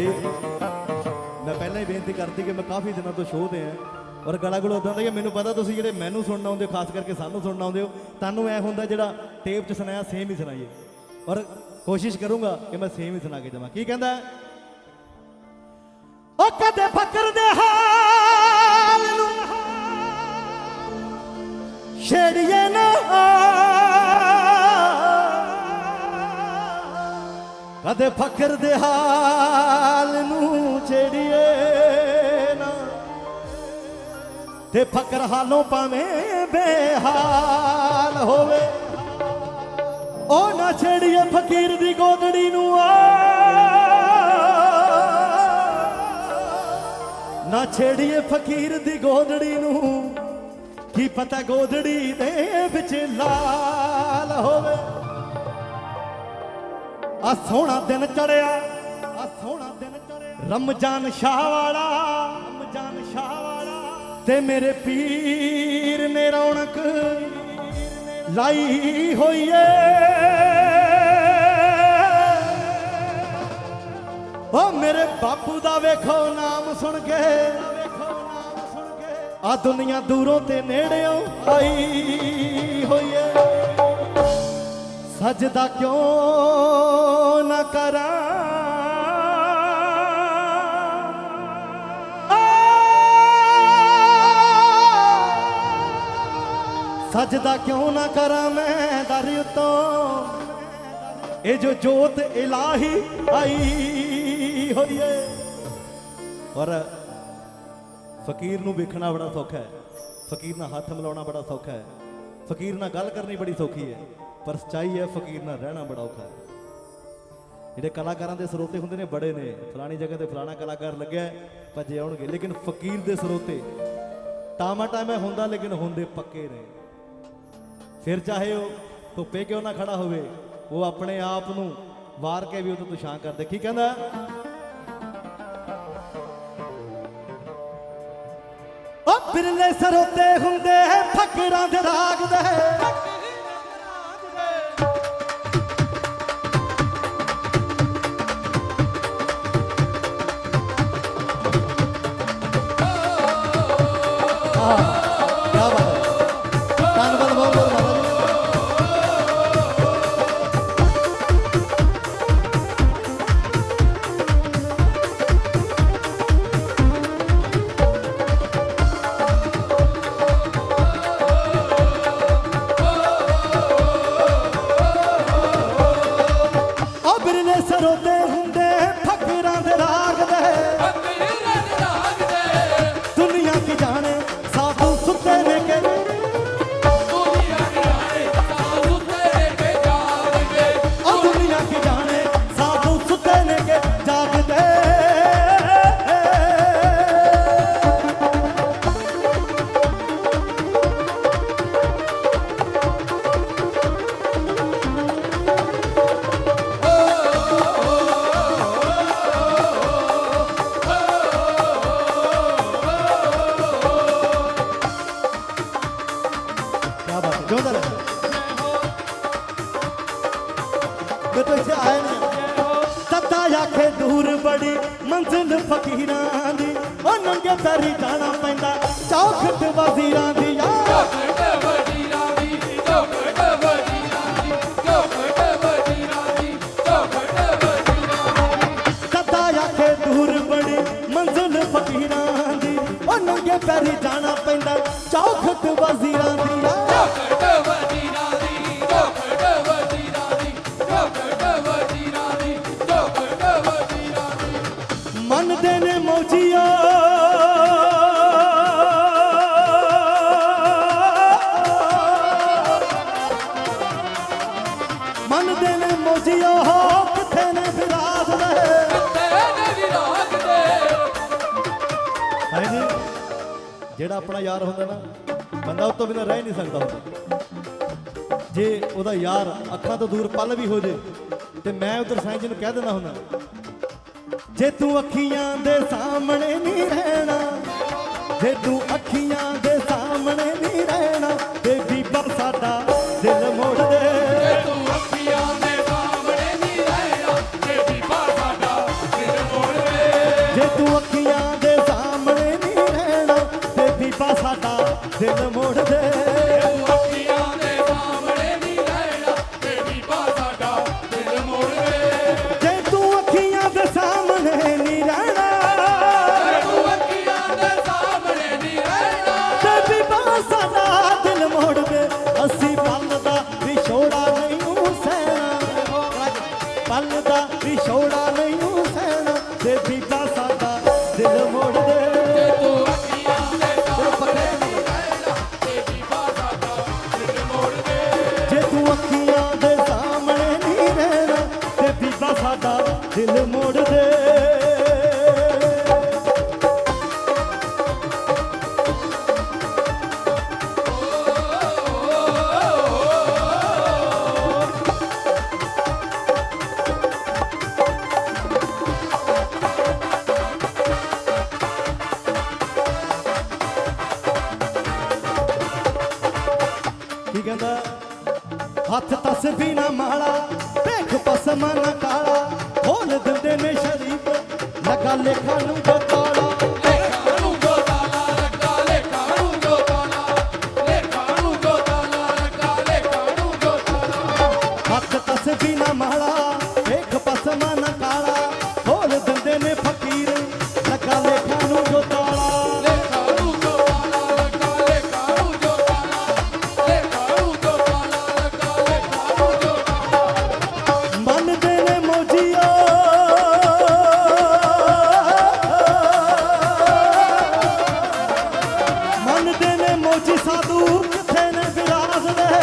ਭਾਈ, ਮੈਂ ਪਹਿਲਾਂ ਹੀ ਬੇਨਤੀ ਕਰਤੀ ਕਿ ਮੈਂ ਕਾਫੀ ਦਿਨਾਂ ਤੋਂ ਸ਼ੋਅ ਤੇ ਆ ਔਰ ਗਲਾ ਗੁਲਾ ਉਦਾਂ ਦਾ ਕਿ ਮੈਨੂੰ ਪਤਾ ਤੁਸੀਂ ਜਿਹੜੇ ਮੈਨੂੰ ਸੁਣਨਾ ਆਉਂਦੇ ਹੋ, ਖਾਸ ਕਰਕੇ ਸਾਨੂੰ ਸੁਣਨਾ ਆਉਂਦੇ ਹੋ, ਤੁਹਾਨੂੰ ਐ ਹੁੰਦਾ ਜਿਹੜਾ ਟੇਪ 'ਚ ਸੁਣਾਇਆ ਸੇਮ ਹੀ ਸੁਣਾਈਏ। ਔਰ ਕੋਸ਼ਿਸ਼ ਕਰੂੰਗਾ ਕਿ ਮੈਂ ਸੇਮ ਹੀ ਸੁਣਾ ਕੇ ਜਾਵਾਂ। ਕੀ ਕਹਿੰਦਾ? ਉਹ ਕਦੇ ਫਕਰ ਦੇ ਹਾਲ ਨੂੰ ਛੇੜੀਏ ਨਾ। ਕਦੇ ਫਕਰ ਦੇ ਹਾਲ ਤੇ ਫਕਰ ਹਾਲੋਂ ਭਾਵੇਂ ਬੇਹਾਲ ਹੋਵੇ। ਉਹ ਨਾ ਛੇੜੀਏ ਫਕੀਰ ਦੀ ਗੋਦੜੀ ਨੂੰ ਆ। ਨਾ ਛੇੜੀਏ ਫਕੀਰ ਦੀ ਗੋਦੜੀ ਨੂੰ। ਕੀ ਪਤਾ ਗੋਦੜੀ ਦੇ ਵਿੱਚ ਲਾਲ ਹੋਵੇ। ਆ ਸੋਹਣਾ ਦਿਨ ਚੜਿਆ ਆ ਸੋਹਣਾ ਦਿਨ ਚੜਿਆ। ਰਮਜ਼ਾਨ ਸ਼ਾਹ ਵਾਲਾ ਤੇ ਮੇਰੇ ਪੀਰ ਨੇ ਰੌਣਕ ਲਾਈ ਹੋਈ ਏ। ਓ ਮੇਰੇ ਬਾਪੂ ਦਾ ਵੇਖੋ ਨਾਮ ਸੁਣ ਕੇ। ਆ ਦੁਨੀਆ ਦੂਰੋਂ ਤੇ ਨੇੜਿਓਂ ਆਈ ਹੋਈ ਏ। ਸਜਦਾ ਕਿਉਂ ਨਾ ਕਰਾਂ? ਸਜਦਾ ਕਿਉਂ ਨਾ ਕਰਾਂ ਮੈਂ ਦਰ ਉਤੋਂ? ਇਹ ਜੋ ਜੋਤ ਇਲਾਹੀ ਆਈ ਹੋਈ ਏ। ਔਰ ਫਕੀਰ ਨੂੰ ਵੇਖਣਾ ਬੜਾ ਸੌਖਾ ਹੈ। ਫਕੀਰ ਨਾਲ ਹੱਥ ਮਿਲਾਉਣਾ ਬੜਾ ਸੌਖਾ ਹੈ। ਫਕੀਰ ਨਾਲ ਗੱਲ ਕਰਨੀ ਬੜੀ ਸੌਖੀ ਹੈ। ਪਰ ਸੱਚਾਈ ਹੈ, ਫਕੀਰ ਨਾਲ ਰਹਿਣਾ ਬੜਾ ਔਖਾ ਹੈ। ਜਿਹੜੇ ਕਲਾਕਾਰਾਂ ਦੇ ਸਰੋਤੇ ਹੁੰਦੇ ਨੇ, ਬੜੇ ਨੇ। ਫਲਾਣੀ ਜਗ੍ਹਾ ਤੇ ਫਲਾਣਾ ਕਲਾਕਾਰ ਲੱਗਿਆ ਭੱਜੇ ਆਉਣਗੇ। ਲੇਕਿਨ ਫਕੀਰ ਦੇ ਸਰੋਤੇ ਟਾਮਾ ਟਾਮਾ ਹੁੰਦਾ, ਲੇਕਿਨ ਹੁੰਦੇ ਪੱਕੇ ਨੇ। ਫਿਰ ਚਾਹੇ ਉਹ ਧੁੱਪੇ ਕਿਉਂ ਨਾ ਖੜਾ ਹੋਵੇ, ਉਹ ਆਪਣੇ ਆਪ ਨੂੰ ਵਾਰ ਕੇ ਵੀ ਉਹ ਤੋਂ ਛਾਂ ਕਰਦੇ। ਕੀ ਕਹਿੰਦਾ? ਉਹ ਬਿਰਲੇ ਸਰੋਤੇ ਹੁੰਦੇ ਫਕਰਾਂ ਦੇ ਰਾਗ ਦੇ। ਮੰਜ਼ਿਲ ਫਕੀਰਾਂ ਦੀ ਉਹ ਨੰਗੇ ਪੈਰੀ ਜਾਣਾ ਪੈਂਦਾ। ਚੌਖਟ ਵਜ਼ੀਰਾਂ ਦੀ ਤੱਤਾ ਆਖੇ ਦੂਰ ਬੜੀ ਮੰਜ਼ਿਲ ਫਕੀਰਾਂ ਦੀ ਉਹ ਨੰਗੇ ਪੈਰੀ ਜਾਣਾ ਪੈਂਦਾ। ਚੌਖਟ ਵਜ਼ੀਰਾਂ ਦੀ ਯਾਰ ਹੈ ਜੀ ਜਿਹੜਾ ਆਪਣਾ ਯਾਰ ਹੁੰਦਾ ਨਾ, ਬੰਦਾ ਉਸ ਤੋਂ ਬਿਨਾਂ ਰਹਿ ਨਹੀਂ ਸਕਦਾ ਹੁੰਦਾ ਜੇ ਉਹਦਾ ਯਾਰ ਅੱਖਾਂ ਤੋਂ ਦੂਰ ਪਲ ਵੀ ਹੋ ਜੇ, ਤੇ ਮੈਂ ਉਧਰ ਸਾਈਂ ਜੀ ਨੂੰ ਕਹਿ ਦਿੰਦਾ ਹੁੰਦਾ, ਜੇ ਤੂੰ ਅੱਖੀਆਂ ਦੇ ਸਾਹਮਣੇ ਨਹੀਂ ਰਹਿਣਾ, ਜੇ ਤੂੰ ਅੱਖੀਆਂ ਦੇ de namorar. ਡਿੱਗਦਾ ਹੱਥ ਤਸਬੀ ਨਾ ਮਾਲਾ ਵੇਖ ਪਸਮਾ ਨਾ ਕਾਲਾ। ਖੋਲ ਦਿੰਦੇ ਨੇ ਸ਼ਰੀਫ, ਲਗਾ ਲੇਖਾ ਨੂੰ ਬਤਾਲਾ ਕੋਚੀ ਸਾਧੂ ਕਿੱਥੇ ਨੇ ਵਿਰਾਸਦੇ